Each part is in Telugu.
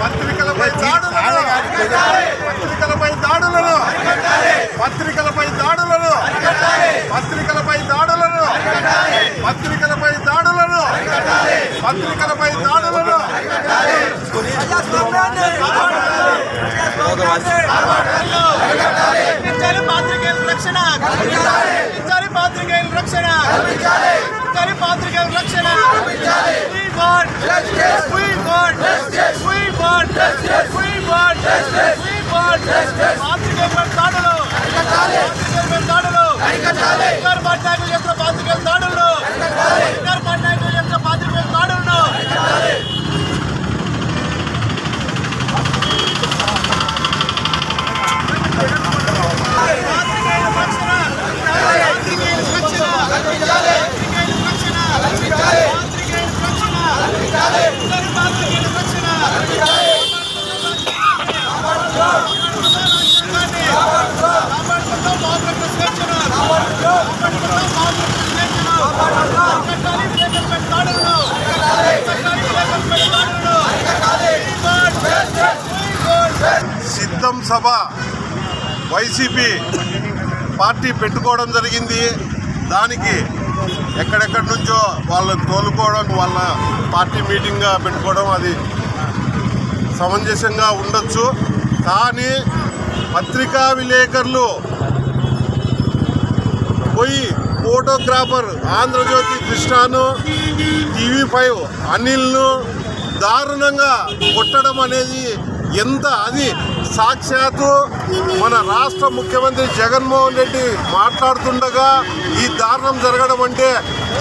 పత్రికలపై దాడులను పత్రికలపై దాడులను పత్రికలపై దాడులను పత్రికలపై దాడులను పత్రికలపై దాడులను పత్రికలపై దాడులను. రక్షణ పాత్రికేయుల రక్షణ. కల్పించాలి పాత్రికేయుల రక్షణ. పాత్రికేయుల want justice. We want justice. We want justice. We want justice. We want justice. పాత్రికేయులపై దాడులు పాత్రికేయులపై దాడులు అధికార పార్టీ చేస్తున్న పాత్రికేయుల దాడులు అధికార పార్టీ చేస్తున్న పాత్రికేయుల దాడులను పాత్రికేయుల రక్షణ పాత్రికేయుల రక్షణ పాత్రికేయుల రక్షణ పాత్రికేయుల రక్షణ ఇద్దరు పాత్రికేయుల రక్షణ కాపాడుకుందాం బాబుల స్వేచ్ఛను కాపాడుకుందాం బాబుల స్వేచ్ఛను కట్టాలి విలేకరులపై దాడులను కట్టాలి విలేకరులపై దాడులను సిద్ధం సభ వైసీపీ పార్టీ పెట్టుకోవడం జరిగింది. దానికి ఎక్కడెక్కడి నుంచో వాళ్ళని తోలుకోవడం వాళ్ళ పార్టీ మీటింగ్గా పెట్టుకోవడం అది సమంజసంగా ఉండొచ్చు. కానీ పత్రికా విలేకరులు పోయి ఫోటోగ్రాఫర్ ఆంధ్రజ్యోతి కృష్ణను టీవీ ఫైవ్ అనిల్ను దారుణంగా కొట్టడం అనేది ఎంత అది సాక్షాత్తు మన రాష్ట్ర ముఖ్యమంత్రి జగన్మోహన్ రెడ్డి మాట్లాడుతుండగా ఈ దారుణం జరగడం అంటే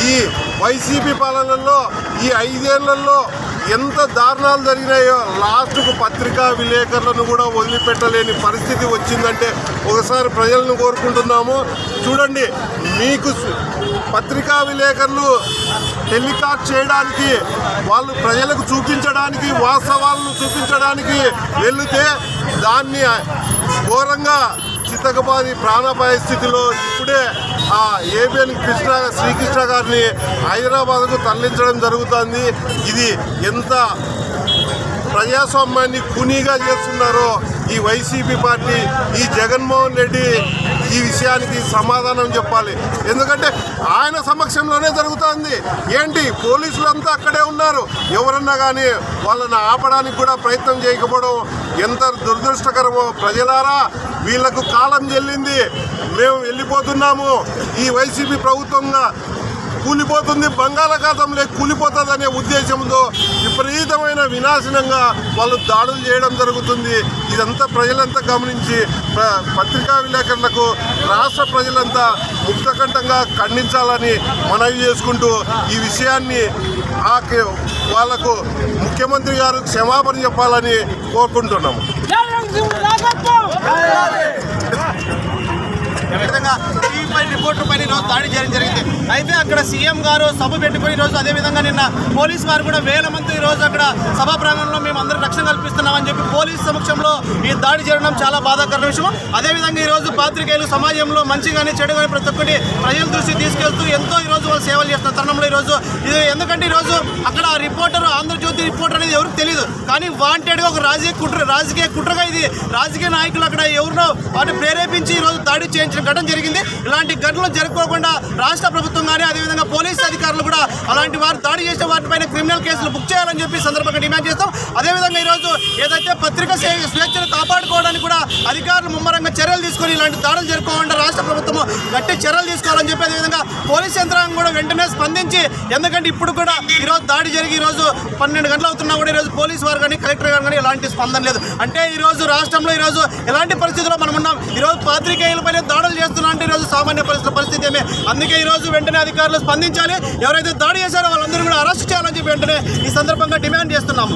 ఈ వైసీపీ పాలనలో ఈ ఐదేళ్ళలో ఎంత దారుణాలు జరిగినాయో లాస్ట్కు పత్రికా విలేకరులను కూడా వదిలిపెట్టలేని పరిస్థితి వచ్చిందంటే ఒకసారి ప్రజలను కోరుకుంటున్నాము. చూడండి మీకు పత్రికా విలేకరులు టెలికాస్ట్ చేయడానికి వాళ్ళు ప్రజలకు చూపించడానికి వాస్తవాలను చూపించడానికి వెళితే దాన్ని ఘోరంగా చిత్తకబాది ప్రాణాపాయ స్థితిలో ఇప్పుడే ఆ ఏబిఎన్ కృష్ణ శ్రీకృష్ణ గారిని హైదరాబాద్కు తరలించడం జరుగుతుంది. ఇది ఎంత ప్రజాస్వామ్యాన్ని కునీగా చేస్తున్నారో ఈ వైసీపీ పార్టీ ఈ జగన్మోహన్ రెడ్డి ఈ విషయానికి సమాధానం చెప్పాలి. ఎందుకంటే ఆయన సమక్షంలోనే జరుగుతుంది. ఏంటి? పోలీసులంతా అక్కడే ఉన్నారు. ఎవరన్నా కానీ వాళ్ళని ఆపడానికి కూడా ప్రయత్నం చేయకపోవడం ఎంత దురదృష్టకరమో. ప్రజలారా వీళ్ళకు కాలం చెల్లింది. మేము వెళ్ళిపోతున్నాము. ఈ వైసీపీ ప్రభుత్వంగా కూలిపోతుంది బంగాళాఖాతంలో కూలిపోతుంది అనే ఉద్దేశంతో విపరీతమైన వినాశనంగా వాళ్ళు దాడులు చేయడం జరుగుతుంది. ఇదంతా ప్రజలంతా గమనించి పత్రికా విలేకరులకు రాష్ట్ర ప్రజలంతా ముక్తకంఠంగా ఖండించాలని మనవి చేసుకుంటూ ఈ విషయాన్ని ఆ వాళ్ళకు ముఖ్యమంత్రి గారు క్షమాపణ చెప్పాలని కోరుకుంటున్నాము. విధంగా టీవీ పై రిపోర్టర్ పైన దాడి చేయడం జరిగింది. అయితే అక్కడ సీఎం గారు సభ పెట్టుకుని ఈరోజు అదే విధంగా నిన్న పోలీస్ వారు కూడా వేల మంది ఈ రోజు అక్కడ సభా ప్రాంగణంలో మేము అందరూ రక్షణ కల్పిస్తున్నామని చెప్పి పోలీస్ సమక్షంలో ఈ దాడి చేయడం చాలా బాధాకరమైన విషయం. అదేవిధంగా ఈరోజు పాత్రికేయులు సమాజంలో మంచి కానీ చెడు కానీ ప్రతి ఒక్కటి ప్రజల దృష్టి తీసుకెళ్తూ ఎంతో ఈరోజు వాళ్ళు సేవలు చేస్తున్న తరుణంలో ఈ రోజు ఇది ఎందుకంటే ఈ రోజు అక్కడ రిపోర్టర్ ఆంధ్రజ్యోతి రిపోర్టర్ అనేది ఎవరికి తెలియదు కానీ వాంటెడ్గా ఒక రాజకీయ కుట్ర రాజకీయ కుట్రగా ఇది రాజకీయ నాయకులు అక్కడ ఎవరినో వాటిని ప్రేరేపించి ఈ రోజు దాడి చేయించిన ఘటన జరిగింది. ఇలాంటి ఘటనలు జరుపుకోకుండా రాష్ట్ర ప్రభుత్వం కానీ అదేవిధంగా పోలీస్ అధికారులు కూడా అలాంటి వారు దాడి చేసిన వాటిపైన క్రిమినల్ కేసులు బుక్ చేయాలని చెప్పి సందర్భంగా డిమాండ్ చేస్తాం. అదేవిధంగా ఈ రోజు ఏదైతే పత్రిక స్వేచ్ఛను కాపాడుకోవడానికి కూడా అధికారులు ముమ్మరంగా చర్యలు తీసుకొని ఇలాంటి దాడులు జరుపుకోవాలంటే రాష్ట్ర ప్రభుత్వం గట్టి చర్యలు తీసుకోవాలని చెప్పి అదేవిధంగా పోలీస్ యంత్రాంగం కూడా వెంటనే స్పందించి ఎందుకంటే ఇప్పుడు కూడా ఈరోజు దాడి జరిగి ఈ రోజు పన్నెండు గంటలు అవుతున్నా కూడా ఈ రోజు పోలీస్ వారు కానీ కలెక్టర్ గారు కానీ ఎలాంటి స్పందన లేదు. అంటే ఈరోజు రాష్ట్రంలో ఈ రోజు ఎలాంటి పరిస్థితుల్లో మనం ఉన్నాం? ఈ రోజు పాత్రికేయులపైన దాడులు చేస్తున్నా అంటే ఈ రోజు సామాన్య పరిస్థితుల పరిస్థితి ఏమే? అందుకే ఈ రోజు వెంటనే అధికారులు స్పందించాలి. ఎవరైతే దాడి చేశారో వాళ్ళందరూ కూడా అరెస్ట్ చేయాలని వెంటనే ఈ సందర్భంగా డిమాండ్ చేస్తున్నాము.